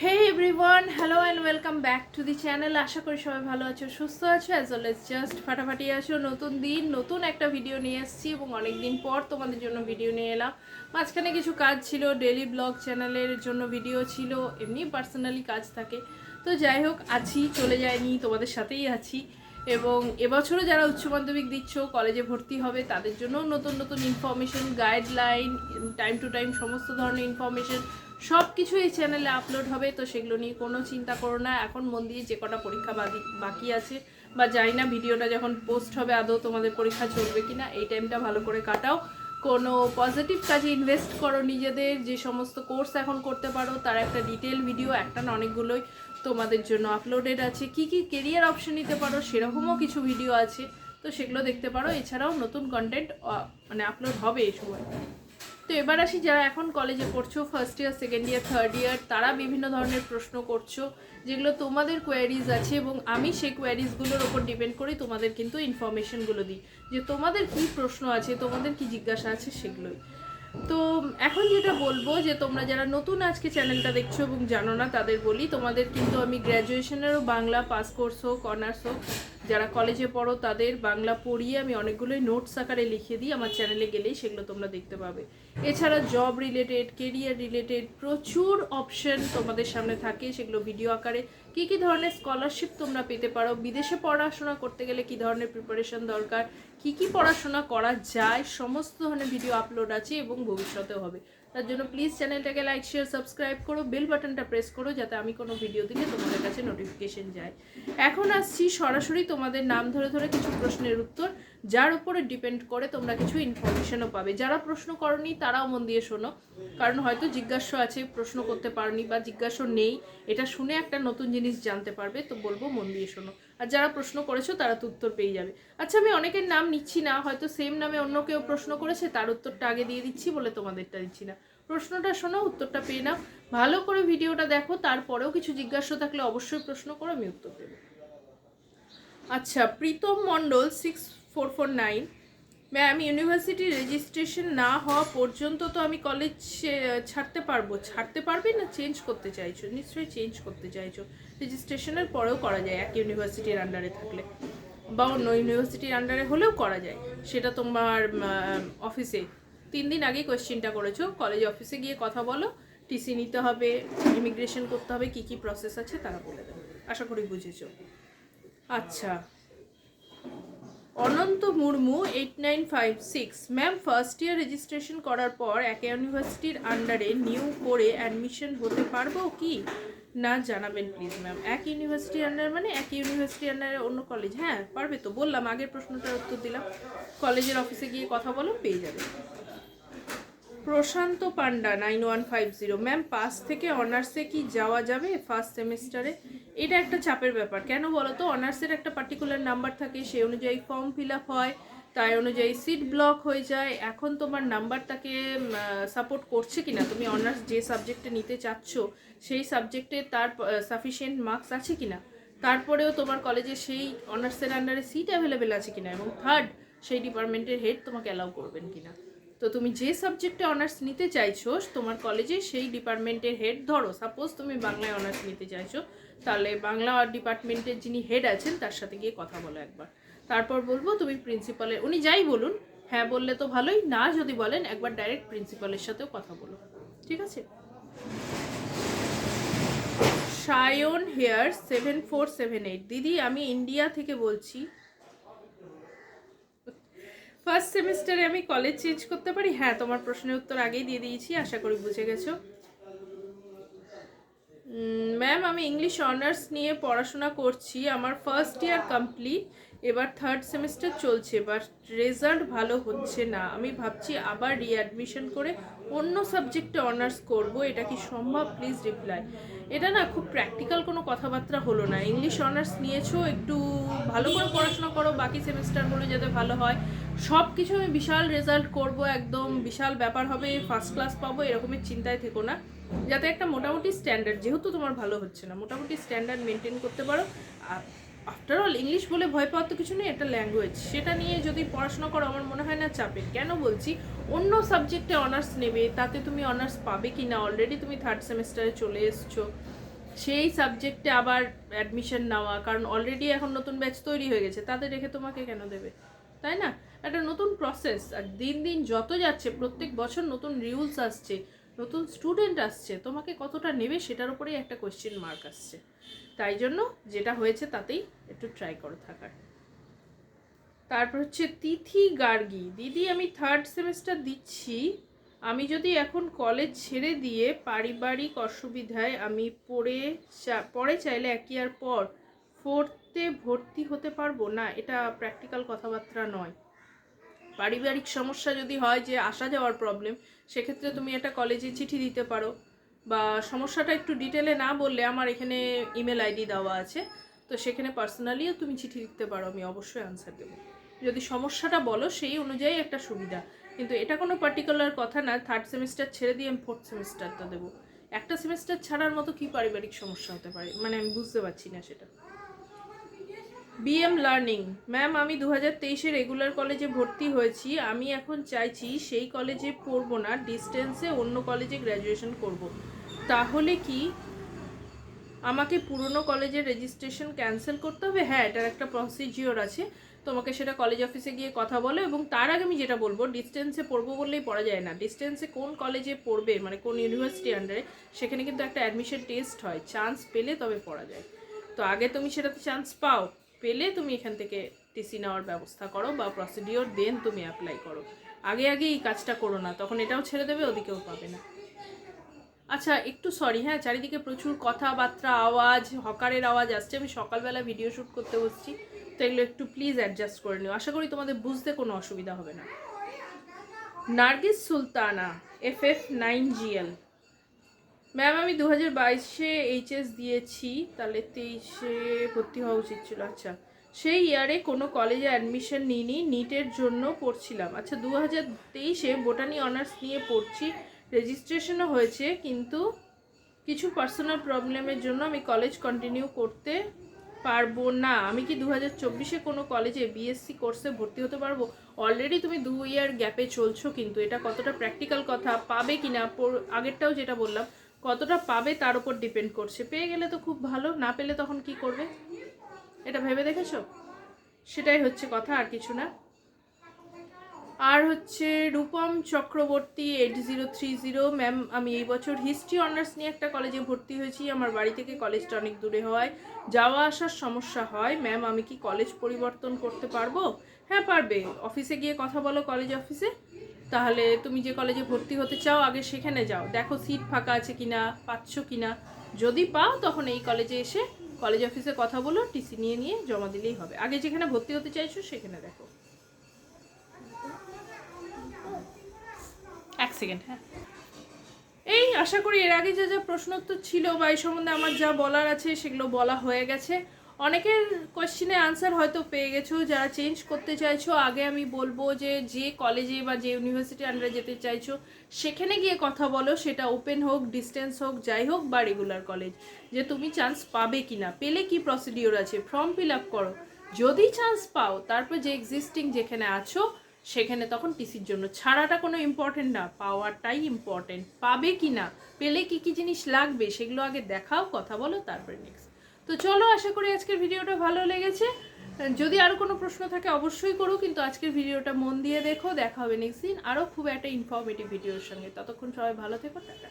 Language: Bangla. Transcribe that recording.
Hey everyone hello and welcome back to the channel আশা করি সবাই ভালো আছো, সুস্থ আছো অ্যাজ ওয়েল এস জাস্ট ফাটাফাটি আছো। নতুন দিন, নতুন একটা ভিডিও নিয়ে এসেছি এবং অনেক দিন পর তোমাদের জন্য ভিডিও নিয়ে এলাম। মাঝখানে কিছু কাজ ছিল ডেলি ব্লগ চ্যানেলের জন্য ভিডিও ছিল, এমনি পার্সোনালি কাজ থাকে। তো যাই হোক, আছি, চলে যায়নি তোমাদের সাথেই আছি। এবং এবছরও যারা উচ্চ মাধ্যমিক দিচ্ছ কলেজে ভর্তি হবে, তাদের জন্য নতুন নতুন information guideline time to time সমস্ত ধরনের ইনফরমেশন সব কিছু এই চ্যানেলে আপলোড হবে, তো সেগুলো নিয়ে কোনো চিন্তা করো না। এখন মন দিয়ে যে কটা পরীক্ষা বাকি আছে, বা জানি না ভিডিওটা যখন পোস্ট হবে আদৌ তোমাদের পরীক্ষা চলবে কিনা, এই টাইমটা ভালো করে কাটাও। কোনো পজিটিভ কাজে ইনভেস্ট করো নিজেদের, যে সমস্ত কোর্স এখন করতে পারো, তার একটা ডিটেল ভিডিও একটা না অনেকগুলোই তোমাদের জন্য আপলোডেড আছে। কি কি কেরিয়ার অপশন নিতে পারো, সেরকমও কিছু ভিডিও আছে, তো সেগুলো দেখতে পারো। এছাড়াও নতুন কন্টেন্ট মানে আপলোড হবে এই সময়। তো এবার আসি যারা এখন কলেজে পড়ছো first year second year third year তারা বিভিন্ন ধরনের প্রশ্ন করছ, যেগুলো তোমাদের কোয়ারিজ আছে এবং আমি সেই কোয়ারিজগুলোর ওপর ডিপেন্ড করে তোমাদের কিন্তু ইনফরমেশনগুলো দিই, যে তোমাদের কি প্রশ্ন আছে, তোমাদের কি জিজ্ঞাসা আছে সেগুলোই। তো এখন যেটা বলব যে তোমরা যারা নতুন আজকে চ্যানেলটা দেখছ এবং জানো না, তাদের বলি, তোমাদের কিন্তু আমি গ্র্যাজুয়েশনেরও বাংলা পাস কোর্স হোক অনার্স হোক, যারা কলেজে পড়ো তাদের বাংলা পড়িয়ে আমি অনেকগুলোই নোটস আকারে লিখে দিই আমার চ্যানেলে গেলেই সেগুলো তোমরা দেখতে পাবে। এছাড়া জব রিলেটেড কেরিয়ার রিলেটেড প্রচুর অপশন তোমাদের সামনে থাকে সেগুলো ভিডিও আকারে। কী কী ধরনের স্কলারশিপ তোমরা পেতে পারো? বিদেশে পড়াশোনা করতে গেলে কী ধরনের প্রিপারেশন দরকার? কী কি পড়াশোনা করা যায়, সমস্ত ধরনের ভিডিও আপলোড আছে এবং ভবিষ্যতেও হবে। তার জন্য প্লিজ চ্যানেলটাকে লাইক শেয়ার সাবস্ক্রাইব করো বেল বাটনটা প্রেস করো যাতে আমি কোনো ভিডিও দিলে তোমাদের কাছে নোটিফিকেশন যায় এখন আসছি সরাসরি তোমাদের নাম ধরে ধরে কিছু প্রশ্নের উত্তর। যার উপরে ডিপেন্ড করে তোমরা কিছু ইনফরমেশনও পাবে। যারা প্রশ্ন করনি, তারাও মন দিয়ে শোনো। কারণ হয়তো জিজ্ঞাসা আছে, প্রশ্ন করতে পারনি বা জিজ্ঞাসা নেই। এটা শুনে একটা নতুন জিনিস জানতে পারবে, তো বলব মন দিয়ে শোনো। আর যারা প্রশ্ন করেছ, তারা তো উত্তর পেয়ে যাবে। আচ্ছা আমি অনেকের নাম নিচ্ছি না, হয়তো সেম নামে অন্য কেউ প্রশ্ন করেছে, তার উত্তরটা আগে দিয়ে দিচ্ছি বলে তোমাদেরটা দিচ্ছি না। প্রশ্নটা শোনো, উত্তরটা পেয়ে নাও। ভালো করে ভিডিওটা দেখো, তারপরেও কিছু জিজ্ঞাসা থাকলে অবশ্যই প্রশ্ন করো, আমি উত্তর দেবো। আচ্ছা Pritam Mondal six four four nine. Ma'am university registration না হওয়া পর্যন্ত তো আমি কলেজ ছাড়তে পারব। ছাড়তে পারবে না চেঞ্জ করতে চাইছো? নিশ্চয়ই চেঞ্জ করতে চাইছো। রেজিস্ট্রেশনের পরেও করা যায় এক ইউনিভার্সিটির আন্ডারে থাকলে। বা অন্য ইউনিভার্সিটির আন্ডারে হলেও করা যায়। সেটা তোমার অফিসে তিন দিন আগে কোয়েশ্চেনটা করেছ। কলেজ অফিসে গিয়ে কথা বলো। টিসি নিতে হবে ইমিগ্রেশন করতে হবে, কি কি প্রসেস আছে তারা বলে দেবে। আশা করি বুঝেছ। আচ্ছা। Ananta Murmu eight nine five six ma'am first year registration করার পর এক ইউনিভার্সিটির আন্ডারে নিউ করে অ্যাডমিশন হতে পারব কি? না, জানাবেন প্লিজ ম্যাম এক ইউনিভার্সিটির আন্ডার মানে এক ইউনিভার্সিটি আন্ডারে অন্য কলেজ হ্যাঁ পারবে তো, বললাম, আগের প্রশ্নটার উত্তর দিলাম। কলেজের অফিসে গিয়ে কথা বলো, পেয়ে যাবে। Prashant Panda nine one five zero ma'am pass থেকে অনার্সে কি যাওয়া যাবে ফার্স্ট সেমিস্টারে এটা একটা চাপের ব্যাপার। কেন বলো তো অনার্সের একটা পার্টিকুলার নাম্বার থাকে সেই অনুযায়ী ফর্ম ফিল আপ হয়, তাই অনুযায়ী সিট ব্লক হয়ে যায়। এখন তোমার নাম্বারটাকে সাপোর্ট করছে কিনা? তুমি অনার্স যে সাবজেক্টে নিতে চাচ্ছ, সেই সাবজেক্টে তার সাফিসিয়েন্ট মার্কস আছে কিনা? তারপরেও তোমার কলেজে সেই অনার্সের আন্ডারে সিট অ্যাভেলেবেল আছে কিনা? এবং থার্ড সেই ডিপার্টমেন্টের হেড তোমাকে অ্যালাউ করবেন কিনা? তো তুমি যে সাবজেক্টে অনার্স নিতে চাইছো, তোমার কলেজে সেই ডিপার্টমেন্টের হেড ধরো সাপোজ তুমি বাংলায় অনার্স নিতে চাইছো, তাহলে বাংলা ডিপার্টমেন্টের যিনি হেড আছেন, তার সাথে গিয়ে কথা বলো একবার। তারপর বলব, তুমি প্রিন্সিপালের উনি যাই বলুন হ্যাঁ বললে তো ভালোই, না যদি বলেন, একবার ডাইরেক্ট প্রিন্সিপালের সাথেও কথা বলো। ঠিক আছে? সায়ন হেয়ার সেভেন ফোর সেভেন এইট দিদি, আমি ইন্ডিয়া থেকে বলছি। ফার্স্ট সেমিস্টারে আমি কলেজ চেঞ্জ করতে পারি? হ্যাঁ তোমার প্রশ্নের উত্তর আগেই দিয়ে দিয়েছি, আশা করি বুঝে গেছো। ম্যাম আমি ইংলিশ অনার্স নিয়ে পড়াশোনা করছি। আমার ফার্স্ট ইয়ার কমপ্লিট এবার থার্ড সেমিস্টার চলছে বাট রেজাল্ট ভালো হচ্ছে না। আমি ভাবছি আবার রিঅ্যাডমিশন করে অন্য সাবজেক্টে অনার্স করব, এটা কি সম্ভব? প্লিজ রিপ্লাই এটা না খুব প্র্যাকটিক্যাল কোনো কথাবার্তা হলো না। ইংলিশ অনার্স নিয়েছো, একটু ভালো করে পড়াশোনা করো, বাকি সেমিস্টারগুলো যাতে ভালো হয়। সব কিছু আমি বিশাল রেজাল্ট করব, একদম বিশাল ব্যাপার হবে ফার্স্ট ক্লাস পাবো এরকমের চিন্তায় থেকো না। যাতে একটা মোটামুটি স্ট্যান্ডার্ড যেহেতু তোমার ভালো হচ্ছে না, মোটামুটি স্ট্যান্ডার্ড মেনটেন করতে পারো। আর আফটার অল ইংলিশ বলে ভয় পাওয়ার তো কিছু নেই, একটা ল্যাঙ্গুয়েজ সেটা নিয়ে যদি পড়াশোনা করো, আমার মনে হয় না চাপের কেন বলছি, অন্য সাবজেক্টে অনার্স নেবে, তাতে তুমি অনার্স পাবে কি না? অলরেডি তুমি থার্ড সেমিস্টারে চলে এসছো। সেই সাবজেক্টে আবার অ্যাডমিশন নেওয়া, কারণ অলরেডি এখন নতুন ব্যাচ তৈরি হয়ে গেছে, তাদের রেখে তোমাকে কেন দেবে? তাই না? একটা নতুন প্রসেস আর দিন দিন যত যাচ্ছে, প্রত্যেক বছর নতুন রিউলস আসছে। নতুন স্টুডেন্ট আসছে, তোমাকে কতটা নেবে সেটার উপরেই একটা কোয়েশ্চেন মার্ক আসছে। তাই জন্য যেটা হয়েছে তাতেই একটু ট্রাই করো থাকার। তারপর হচ্ছে তিথি গার্গী। দিদি, আমি থার্ড সেমিস্টার দিচ্ছি। আমি যদি এখন কলেজ ছেড়ে দিয়ে পারিবারিক অসুবিধায় আমি পড়ে পরে চাইলে এক ইয়ার পর ফোর্থে ভর্তি হতে পারব? না, এটা প্র্যাকটিক্যাল কথাবার্তা নয়। পারিবারিক সমস্যা যদি হয় যে আসা যাওয়ার প্রবলেম সেক্ষেত্রে তুমি একটা কলেজে চিঠি দিতে পারো। বা সমস্যাটা একটু ডিটেলে না বললে আমার এখানে ইমেল আইডি দেওয়া আছে। তো সেখানে পার্সোনালিও তুমি চিঠি লিখতে পারো, আমি অবশ্যই আনসার দেবো। যদি সমস্যাটা বলো, সেই অনুযায়ী একটা সুবিধা। কিন্তু এটা কোনো পার্টিকুলার কথা না থার্ড সেমিস্টার ছেড়ে দিয়ে আমি ফোর্থ সেমিস্টারটা দেবো। একটা সেমিস্টার ছাড়ার মতো কি পারিবারিক সমস্যা হতে পারে? মানে আমি বুঝতে পারছি না সেটা। বিএম লার্নিং ম্যাম আমি দু হাজার তেইশে রেগুলার কলেজে ভর্তি হয়েছি। আমি এখন চাইছি সেই কলেজে পড়ব না ডিস্টেন্সে অন্য কলেজে গ্র্যাজুয়েশন করব। তাহলে কি আমাকে পুরনো কলেজের রেজিস্ট্রেশন ক্যান্সেল করতে হবে? হ্যাঁ এটার একটা প্রসিজিওর আছে। তোমাকে সেটা কলেজ অফিসে গিয়ে কথা বলো এবং তার আগে আমি যেটা বলব ডিস্টেন্সে পড়ব বললেই পড়া যায় না। ডিস্টেন্সে কোন কলেজে পড়বে মানে কোন ইউনিভার্সিটি আন্ডারে সেখানে কিন্তু একটা অ্যাডমিশন টেস্ট হয়। চান্স পেলে তবে পড়া যায়। তো আগে তুমি সেটাতে চান্স পাও। পেলে তুমি এখান থেকে টিসি নেওয়ার ব্যবস্থা করো বা প্রসিডিওর দেন তুমি অ্যাপ্লাই করো। আগে আগে এই কাজটা করো না, তখন এটাও ছেড়ে দেবে, ওদিকেও পাবে না। আচ্ছা একটু সরি হ্যাঁ চারিদিকে প্রচুর কথাবার্তা, আওয়াজ, হকারের আওয়াজ আসছে। আমি সকালবেলা ভিডিও শ্যুট করতে বসছি, তো এগুলো একটু প্লিজ অ্যাডজাস্ট করে নিও। আশা করি তোমাদের বুঝতে কোনো অসুবিধা হবে না। Nargis Sultana F F nine GL ma'am আমি দু হাজার বাইশে এইচএস দিয়েছি, তাহলে তেইশে ভর্তি হওয়া উচিত ছিল। আচ্ছা সেই ইয়ারে কোনো কলেজে অ্যাডমিশন নিইনি নিটের জন্য পড়ছিলাম। আচ্ছা দু হাজার তেইশে বোটানি অনার্স নিয়ে পড়ছি রেজিস্ট্রেশনও হয়েছে, কিন্তু কিছু পার্সোনাল প্রবলেমের জন্য আমি কলেজ কন্টিনিউ করতে পারব না। আমি কি দু হাজার চব্বিশে কোনো কলেজে বিএসসি কোর্সে ভর্তি হতে পারব? অলরেডি তুমি দু ইয়ার গ্যাপে চলছো কিন্তু, এটা কতটা প্র্যাকটিক্যাল কথা? পাবে কি না আগেরটাও যেটা বললাম কতটা পাবে তার উপর ডিপেন্ড করছে। পেয়ে গেলে তো খুব ভালো, না পেলে তখন কি করবে? এটা ভেবে দেখেছ? সেটাই হচ্ছে কথা, আর কিছু না। আর হচ্ছে Rupam Chakraborty eight zero three zero ma'am আমি এই বছর হিস্ট্রি অনার্স নিয়ে একটা কলেজে ভর্তি হয়েছি। আমার বাড়ি থেকে কলেজটা অনেক দূরে হওয়ায়। যাওয়া আসার সমস্যা হয়। ম্যাম আমি কি কলেজ পরিবর্তন করতে পারব? হ্যাঁ পারবে। অফিসে গিয়ে কথা বলো কলেজ অফিসে তাহলে তুমি যে কলেজে ভর্তি হতে চাও, আগে সেখানে যাও। দেখো সিট ফাঁকা আছে কিনা, পাচ্ছ কি না যদি পাও, তখন এই কলেজে এসে কলেজ অফিসে কথা বলো টিসি নিয়ে নিয়ে জমা দিলেই হবে। আগে যেখানে ভর্তি হতে চাইছো, সেখানে দেখো। এক সেকেন্ড হ্যাঁ। এই আশা করি এর আগে যা যা প্রশ্নোত্তর ছিল বা এই সম্বন্ধে আমার যা বলার আছে, সেগুলো বলা হয়ে গেছে। অনেকের কোয়েশ্চেনে আনসার হয়তো পেয়ে গেছো, যারা চেঞ্জ করতে চাইছো, আগে আমি বলব যে যে কলেজে বা যে ইউনিভার্সিটি আন্ডারে যেতে চাইছো, সেখানে গিয়ে কথা বলো, সেটা ওপেন হোক ডিস্টেন্স হোক, যাই হোক বা রেগুলার কলেজ যে তুমি চান্স পাবে কি না পেলে কি প্রসিডিওর আছে? ফর্ম ফিল আপ করো। যদি চান্স পাও, তারপর যে এক্সিস্টিং যেখানে আছো, সেখানে তখন টিসির জন্য। ছাড়াটা কোনো ইম্পর্টেন্ট না পাওয়ারটাই ইম্পর্টেন্ট পাবে কি না পেলে কি কি জিনিস লাগবে, সেগুলো আগে দেখাও, কথা বলো, তারপরে নেক্সট তো চলো, আশা করি আজকের ভিডিওটা ভালো লেগেছে। যদি আরও কোনো প্রশ্ন থাকে অবশ্যই করো, কিন্তু আজকের ভিডিওটা মন দিয়ে দেখো। দেখা হবে নেক্সট দিন আরও খুব একটা ইনফরমেটিভ ভিডিওর সঙ্গে। ততক্ষণ সবাই ভালো থেকো, টাটা।